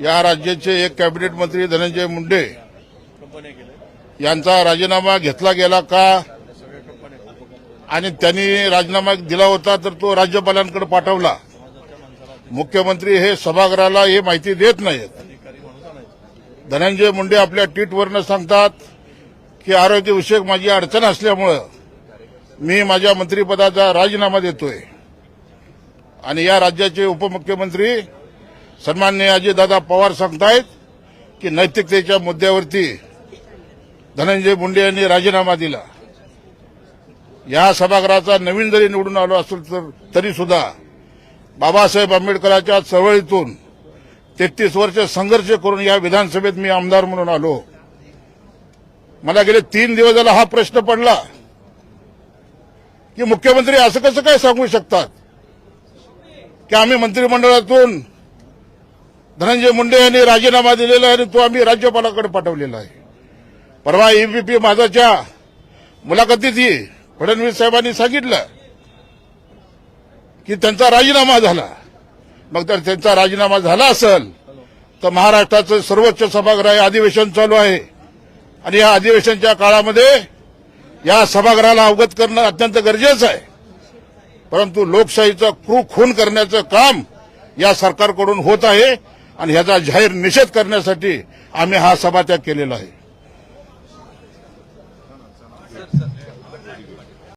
या राज्याचे एक कॅबिनेट मंत्री धनंजय मुंडे यांचा राजीनामा घेतला गेला का? आणि त्यांनी राजीनामा दिला होता तर तो राज्यपालांकडे पाठवला. मुख्यमंत्री हे सभागृहाला हे माहिती देत नाहीत. धनंजय मुंडे आपल्या ट्विटवरनं सांगतात की आरोग्यविषयक माझी अडचण असल्यामुळं मी माझ्या मंत्रिपदाचा राजीनामा देतोय. आणि या राज्याचे उपमुख्यमंत्री सन्मान्य अजितदादा पवार सांगतायत की नैतिकतेच्या मुद्द्यावरती धनंजय मुंडे यांनी राजीनामा दिला. या सभागृहाचा नवीन जरी निवडून आलो असेल तर तरी सुद्धा बाबासाहेब आंबेडकरांच्या चळवळीतून तेहतीस वर्ष संघर्ष करून या विधानसभेत मी आमदार म्हणून आलो. मला गेले तीन दिवस झाला हा प्रश्न पडला की मुख्यमंत्री असं कसं काय सांगू शकतात? की आम्ही मंत्रिमंडळातून धनंजय मुंडे यांनी राजीनामा दिलेला आहे आणि तो आम्ही राज्यपालाकडे पाठवलेला आहे. परवा एबीपी माझाच्या मुलाखतीतही फडणवीस साहेबांनी सांगितलं की त्यांचा राजीनामा झाला. मग तर त्यांचा राजीनामा झाला असेल तर महाराष्ट्राचं सर्वोच्च सभागृह अधिवेशन चालू आहे. आणि या अधिवेशनच्या काळामध्ये या सभागृहाला अवगत करणं अत्यंत गरजेचं आहे. परंतु लोकशाहीचं क्रू खून करण्याचं काम या सरकारकडून होत आहे. आणि ह्याचा जाहीर निषेध करण्यासाठी आम्ही हा सभात्याग केलेला आहे.